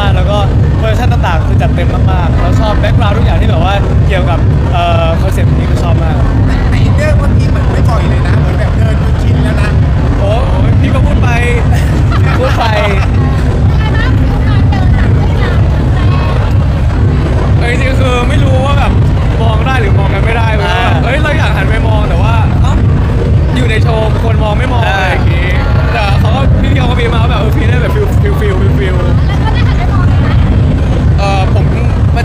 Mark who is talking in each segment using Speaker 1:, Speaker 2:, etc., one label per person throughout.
Speaker 1: มากแล้วก็เวอร์ชันต่างๆคือจัดเต็มมากๆเราชอบแบ็กกราวด์ทุกอย่างที่แบบว่าเกี่ยวกับคอนเซ็ปต์นี้ก็ชอบมาก
Speaker 2: แต่อินเอร์บางทีเหมือนไม่ปล่อยเลยนะเหมือนแบบเดินจนชินแล้วนะ
Speaker 1: โอ้พี่ก็พูดไป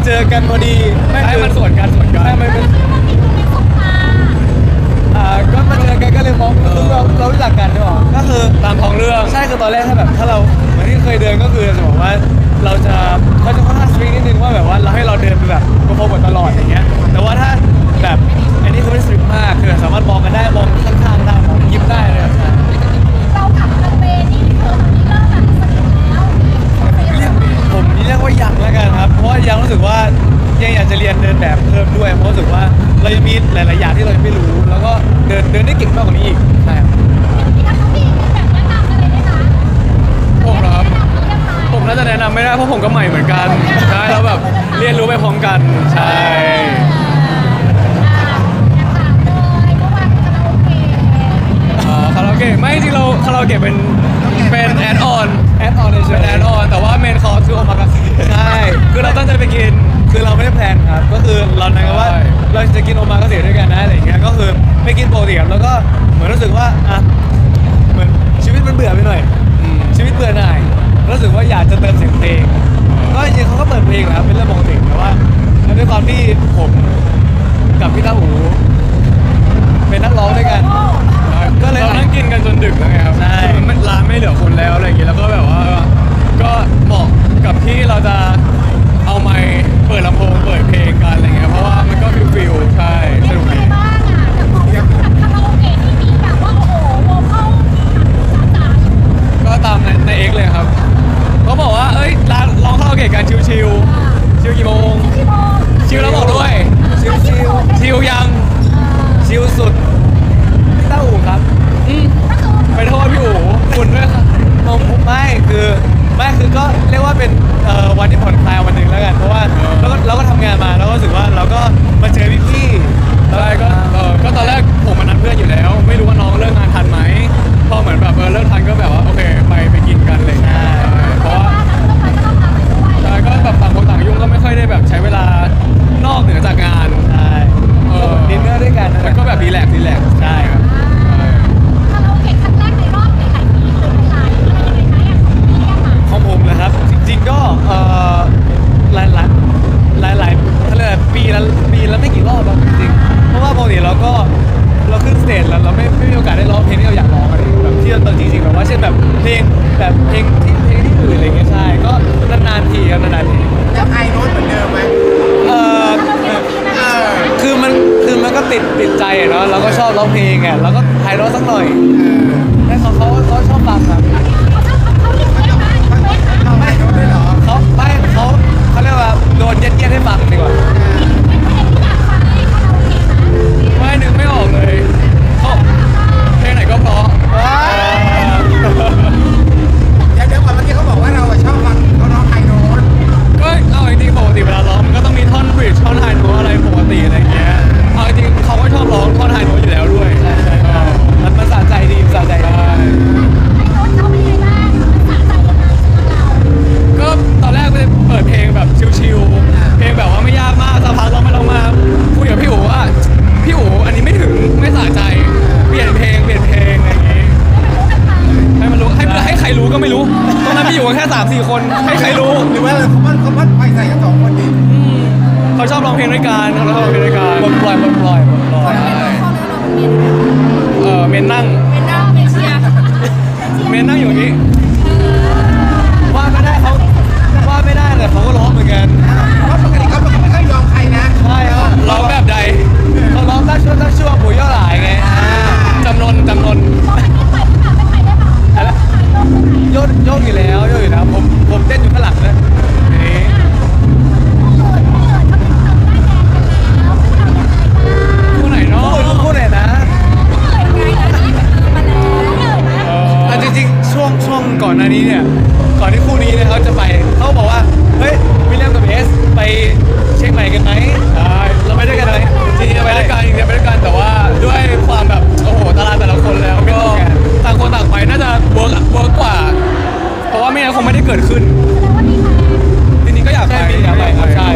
Speaker 1: เจอกันพ
Speaker 3: อ
Speaker 1: ดีไม่ให้มันสวนกันสวนกัน
Speaker 3: ไม่ไมันเป็นอ่ก็มาเจอกันก็เลยมองเราเรารู้จักกันใช่ป่ะก็คือ
Speaker 1: ตามท้องเรื่อง
Speaker 3: ใช่คือตอนแรกถ้าแบบถ้าเราเหมือนที่เคยเดินก็คือจะบอกว่าเราจะเขาจะค่อนข้างสวิงนิดนึงว่าแบบว่าเราให้เราเดินไปแบบกระโปรงตลอดอย่างเงี้ยแต่ว่าถ้าแบบอันนี้เขาไม่สวิงมากคือสา น่า
Speaker 1: จะแนะนำไม่ได้เพราะผมก็ใหม่เหมือนกันใช่แล้วแบบเรียนรู้ไปพร้อมกันใช่อ๋อคาราโอเกะไม่จริงเราคาราโอเกะเป็นเป็นแอดออน
Speaker 3: แอดออนเฉย
Speaker 1: แอดออนแต่ว่าเมนคอร์สคือโอมากาเสะ
Speaker 3: ใช่
Speaker 1: คือเราตั้งใจไปกิน
Speaker 3: คือเราไม่ได้แพลนครับก็คือเรานกันว่าเราจะกินโอมากาเสะด้วยกันนะอะไรอย่างเงี้ยก็คือไปกินโปรตีนแล้วก็เหมือนรู้สึกว่าอะเหมือนชีวิตมันเบื่อไปหน่อยชีวิตเบื่อหน่าย รู้สึกว่าอยากจะเติมเสียงเพลง ก็จริงๆเขาก็เปิดเพลงและคเป็นเรื่องปกติแต่ว่าด้วยความที่ผมกับพี่ตาหูเป็นนักร้องด้วยกัน เขาช
Speaker 1: อบร้องเพลงด้วยกัน
Speaker 3: เขา
Speaker 1: ชอบร้องเพลง
Speaker 3: ด้วยกันปลดปล่อยปลดปล่อยปล
Speaker 2: ด
Speaker 3: ปล่อยเอ
Speaker 2: อ
Speaker 3: เมน
Speaker 2: นั่
Speaker 1: งเมนนั่งเม
Speaker 3: น
Speaker 1: เชียเมนนั่งอยู่นี้
Speaker 2: ว่าไม่ได้
Speaker 1: เขาว่า
Speaker 3: ไม่ได้เลยเขาก็ร้องเหมือนกัน
Speaker 2: เพราะปกติเขาไม่ค่อยยอมใครนะ
Speaker 3: ใช่ครับ
Speaker 1: ร้องแบบใด
Speaker 3: เขาร้องรักชั่วรักชั่วปุ๋ยยอด น้า
Speaker 1: นี้เนี่
Speaker 3: ยก่อนที่คู่นี้เนี่ยเขาจะไป
Speaker 1: เขาบอกว่าเฮ้ยวิลเลียมกับเอสไปเชียงให
Speaker 4: ม่กันไหมอ่เราไป
Speaker 1: ด้วยกัน
Speaker 3: ไหมจริงๆไป
Speaker 4: ด้วยกันจริงๆไป
Speaker 3: ด้วยกันแต่ว่าด้วยความแบบโอ้โหตารางแต่ละคนแล้วก็
Speaker 1: ต่างคนต่างไปน่าจะเวิร์กเวิร์กกว่า เพราะว่าไม่งั้นคงไม่ได้เกิดขึ้นที่นี่นจริก็อยากไปอยากไป
Speaker 3: ครับใช่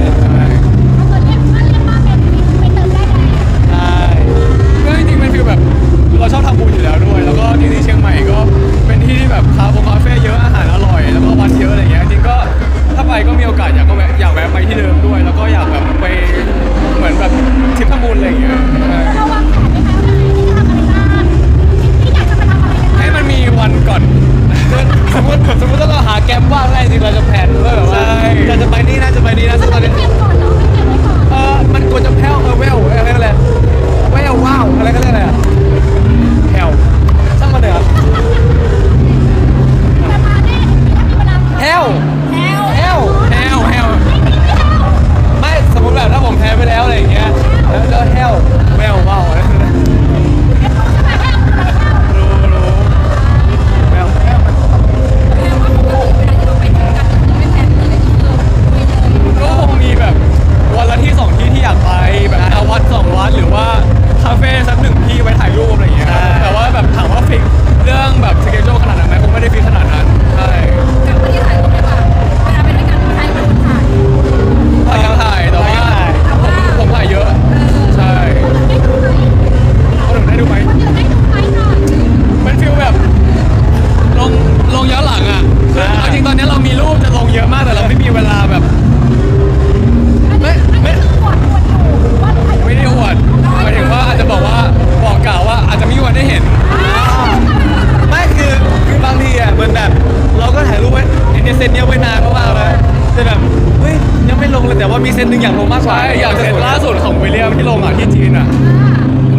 Speaker 3: เซนหนึ่งอยากลงมากกว่า
Speaker 1: ใช่อยากเซนล่าสุดของวิลเลียมที่ลงอะที่จีนอะ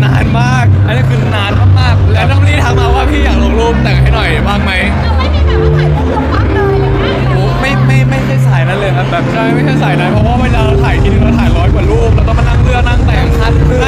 Speaker 1: นานมาก
Speaker 3: อันนี้คือนานมากๆ
Speaker 1: แล้วน้องลี่ทักมาว่าพี่อยากลงรูปแต่งให้หน่อยบ้างไหม
Speaker 3: โอ้ไม่ไม่ไม่ใช่สายนั้นเลยครับแบบ
Speaker 1: ใช่ไม่ใช่สายนั้นเพราะว่าเวลาเราถ่ายทีนึงเราถ่ายร้อยกว่ารูปเราต้องมานั่งเรือนั่งแต่งคัดเรื
Speaker 3: อ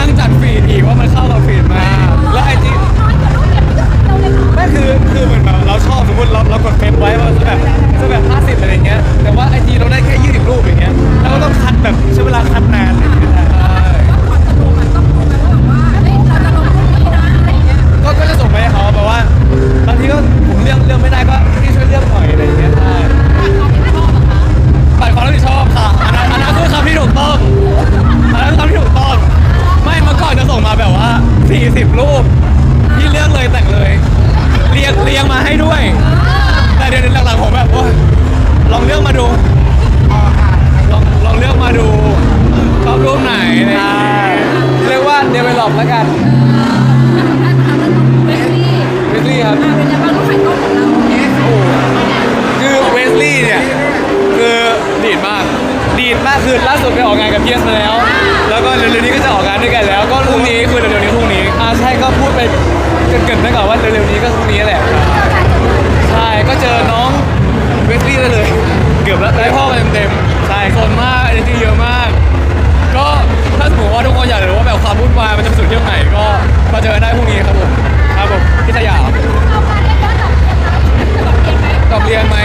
Speaker 3: ดไปเกรินๆไป
Speaker 1: ก่อนว่าเร็วๆนี้
Speaker 3: ก็พรุ่งนี้แหละ
Speaker 1: ครั
Speaker 3: บใช่ก็เจอน้องเวสลี่ได้เลย เกือบแล้ว
Speaker 1: ได้พ่อมาเต็มๆใช่คนมากเอเนจีเยอะมาก ก็ถ้าสมมติว่าทุกคนอยากหรือว่าแบบความวุ่นวายมันจะสุดเที่ยวไหนก็มาเจอได้พรุ่งนี้ครับผมครับผมที่สยามดอกเรียนไหม